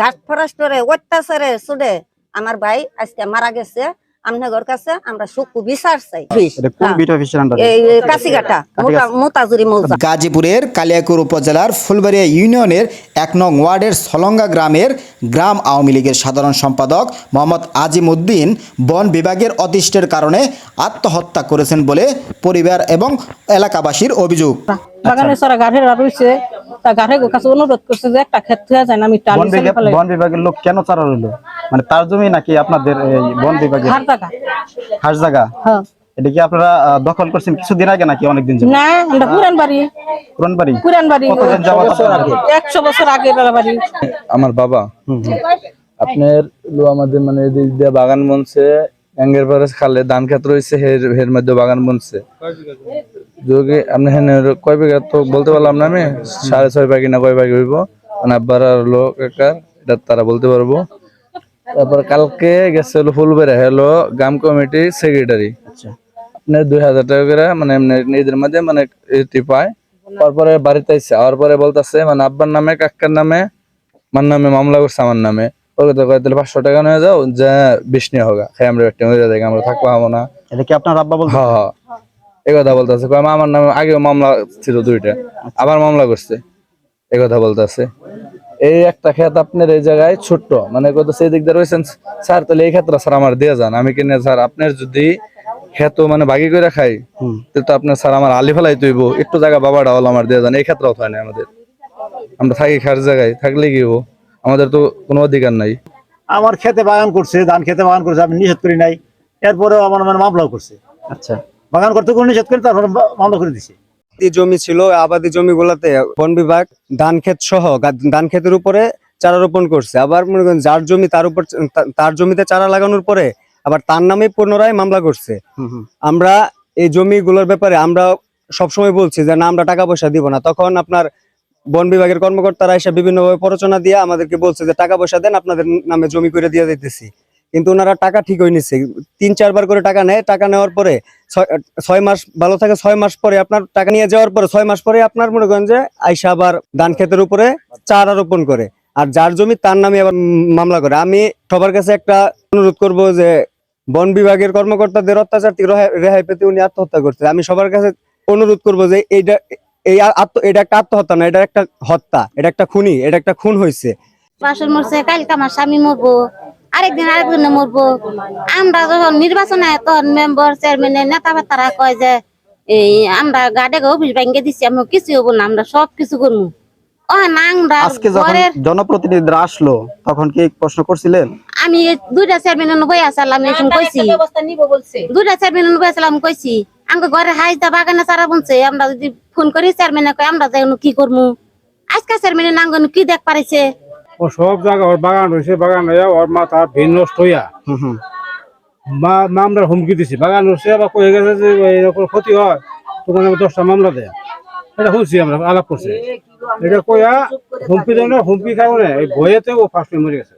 ঘাট ফরেস্টরে অত্যাচারে সুদে আমার ভাই আজকে মারা গেছে আমনগর কাছে আমরা সুকু বিচার চাই। হ্যাঁ। কাশিঘাটা মোতাজুরি মৌজা। গাজীপুরের কালিয়াকুর উপজেলার ফুলবাড়িয়া ইউনিয়নের এক নং ওয়ার্ডের সলঙ্গা গ্রামের গ্রাম আওয়ামী লীগের সাধারণ সম্পাদক মোহাম্মদ আজিম উদ্দিন বন বিভাগের অতিষ্ঠের কারণে আত্মহত্যা করেছেন বলে পরিবার এবং এলাকাবাসীর অভিযোগ। বাগানে সারা গাঠের রয়েছে তা কাছে অনুরোধ করছে যে একটা ক্ষেত হয়ে যায় না আমি বন বিভাগের লোক কেন চারা রইল? মানে তার জমি নাকি আপনাদের বন বিভাগের? হার জায়গা হ্যাঁ। এটা কি আপনারা দখল করছেন কিছুদিন আগে নাকি অনেকদিন না আমরা পুরান বাড়ি। পুরান বাড়ি? পুরান বাড়ি। কতদিন যাবত আপনারা? একশো বছর আগে বাড়ি। আমার বাবা হুম, হুম। আপনার আমাদের মানে বাগান বনছে এঙ্গের পরে খালে ধান ক্ষেত রয়েছে হের হের মধ্যে বাগান বনছে। যোগে আপনি হ্যাঁ কয় বিঘা তো বলতে পারলাম না আমি সাড়ে ছয় বাগি না কয় বাগি হইব? মানে আব্বার হলো কাকার এটা তারা বলতে পারব। তারপর কালকে গেছে হলো ফুলবেড়া হলো গ্রাম কমিটি সেক্রেটারি আচ্ছা। আপনার দুই হাজার টাকা করে মানে নিজেদের মধ্যে মানে এটি পায়। তারপরে বাড়িতে আইসে আওয়ার পরে বলতেছে মানে আব্বার নামে কাকার নামে আমার নামে মামলা করছে আমার নামে। ওর কথা কয় তাহলে পাঁচশো টাকা নিয়ে যাও যে বিশ নিয়ে খাই আমরা একটা হয়ে যাই আমরা থাকব হব না। এটা কি আপনার আব্বা বলতে হ্যাঁ হ্যাঁ। এই কথা বলতেছে কয় আমার নামে আগেও মামলা ছিল দুইটা আবার মামলা করছে এই কথা বলতেছে। এই একটা ক্ষেত আপনার এই জায়গায় ছোট্ট মানে কত সেই দিক দিয়ে রয়েছেন স্যার তাহলে এই ক্ষেত্রে স্যার আমার দিয়ে যান আমি কিনে স্যার আপনার যদি ক্ষেত মানে বাগি করে খাই। তাহলে তো আপনার স্যার আমার আলি ফেলাই তুইব একটু জায়গা বাবাটা হলো আমার দিয়ে যান এই ক্ষেত্রে হয় না আমাদের। আমরা থাকি খার জায়গায় থাকলে কি হব? আমাদের তো কোনো অধিকার নাই। আমার খেতে বাগান করছে ধান খেতে বাগান করছে আমি নিষেধ করি নাই। এরপরেও আমার মানে মামলাও করছে। আচ্ছা। বাগান করতে কোনো নিষেধ করি তারপরে মামলা করে দিছে। জমি ছিল আবাদি জমিগুলোতে বন বিভাগ ধান ক্ষেত সহ ধান ক্ষেতের উপরে চারা রোপণ করছে। আবার মনে করেন যার জমি তার উপর তার জমিতে চারা লাগানোর পরে আবার তার নামে পুনরায় মামলা করছে। আমরা এই জমিগুলোর ব্যাপারে আমরা সবসময় বলছি যে না আমরা টাকা পয়সা দিব না। তখন আপনার বন বিভাগের কর্মকর্তারা এসে বিভিন্নভাবে প্ররোচনা দিয়ে আমাদেরকে বলছে যে, টাকা পয়সা দেন, আপনাদের নামে জমি করে দিয়ে দিতেছি। কিন্তু ওনারা টাকা ঠিক হয়ে নিচ্ছে তিন, চারবার করে টাকা নেয়। টাকা নেওয়ার পরে ছয়- মাস, ভালো থাকে ছয় মাস পরে আপনার টাকা নিয়ে যাওয়ার পরে ছয় মাস পরে আপনার মনে করেন যে, আইসা আবার ধান ক্ষেতের উপরে চারা রোপণ করে। আর যার জমি তার নামে আবার মামলা করে। আমি সবার কাছে একটা অনুরোধ করব যে, বন বিভাগের কর্মকর্তাদের অত্যাচার থেকে রেহাই পেতে উনি আত্মহত্যা করছে। আমি সবার কাছে অনুরোধ করব যে, এইটা এই আত্ম এটা একটা আত্মহত্যা না এটা একটা হত্যা এটা একটা খুনি এটা একটা খুন হয়েছে বাসন মরছে কালকে আমার স্বামী মরবো আরেকদিন আরেকদিনে মরবো। আমরা যখন নির্বাচন তখন মেম্বার চেয়ারম্যানের নেতা তারা কয় যে এই আমরা গাড়ি অফিস ব্যাংকে দিচ্ছি আমি কিছু হব না আমরা সব কিছু করব। ও না আমরা আজকে যখন জনপ্রতিনিধিরা আসলো তখন কি প্রশ্ন করছিলেন? আমি দুইটা চেয়ারম্যানের বই আসলাম কইছি। দুইটা চেয়ারম্যানের বই আসলাম কইছি আমাকে ঘরে হাইজদা বাগানে চারা বুনছে আমরা যদি ফোন করি চেয়ারম্যানে কয় আমরা যাই কি করব আজকে চেয়ারম্যানের নাঙ্গন কি দেখ পারিছে? ও সব জায়গা ওর বাগান রয়েছে বাগান হইয়া ওর মাথা ভিন নষ্ট হইয়া। হুম হুম। মা- মামলার হুমকি দিছে। বাগান রয়েছে আবার কয়ে গেছে যে এরকম ক্ষতি হয় তখন আমি দশটা মামলা দেয়। এটা শুনছি আমরা আলাপ করছে। এটা কইয়া হুমকি দেয় না হুমকি কারণে এই ভয়েতে ও ফার্স্ট মরে গেছে।